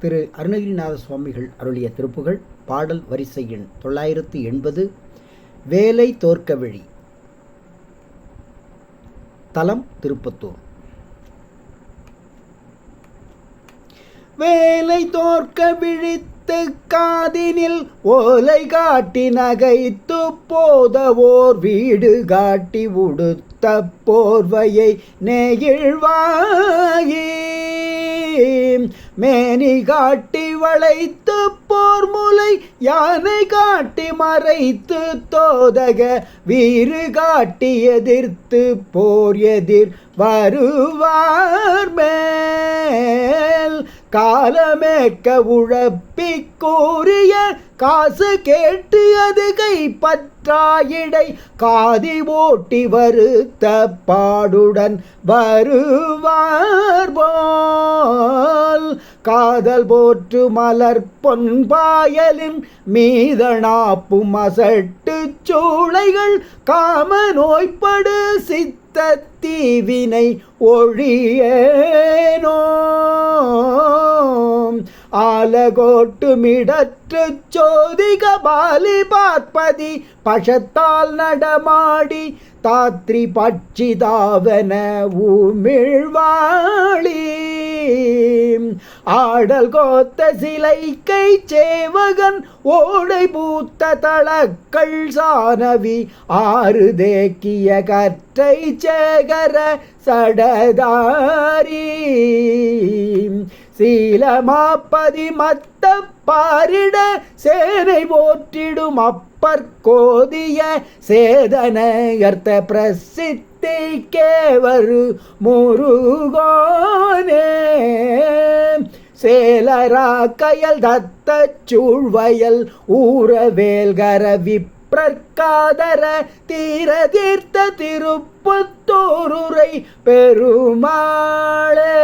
திரு அருணகிரிநாத சுவாமிகள் அருளிய திருப்புகள் பாடல் வரிசை எண் தொள்ளாயிரத்து எண்பது வேலை தோற்கவிழி தலம் திருப்பத்தூர். வேலை தோற்க விழித்து காதினில் ஓலை காட்டி நகைத்து போதவோர் வீடு காட்டி உடுத்த போர்வையை நெகிழ்வாயே மேனி காட்டி வளைத்து போர் முலை யானை காட்டி மறைத்து தோதக வீறு காட்டி எதிர்த்து போர் எதிர் வருவார் மே காலமேக்க உழப்பி கூறிய காசு கேட்டு அது கைப்பற்றாயிடை காதி ஓட்டி வருத்த பாடுடன் வருவார்போல் காதல் போற்று மலர் பொன்பாயலின் மீதனாப்பு மசட்டு சூளைகள் காம நோய்படு சித்த தீவினை ஒழியேனோ. ஆலகோட்டுமிடற்று சோதிக பாலி பார்ப்பதி பஷத்தால் நடமாடி தாத்ரி பட்சி தாவன ஊமிழ்வாளி. ஆடல் கோத்த சிலை கை சேவகன் ஓடை பூத்த தளக்கள் சானவி ஆறு தேக்கிய கற்றை சேகர சடதாரி. சீலமாப்பதி மத்த பாரிட சேனை போற்றிடும் அப்பற் கோதிய சேதனகர்த்த பிரசித்தி கேவரு முருகோனே. சேலரா கயல் தத்த சூழ்வயல் ஊரவேல்கர விப்ரற்காதர தீர தீர்த்த திருப்புத்தூருரை பெருமாளே.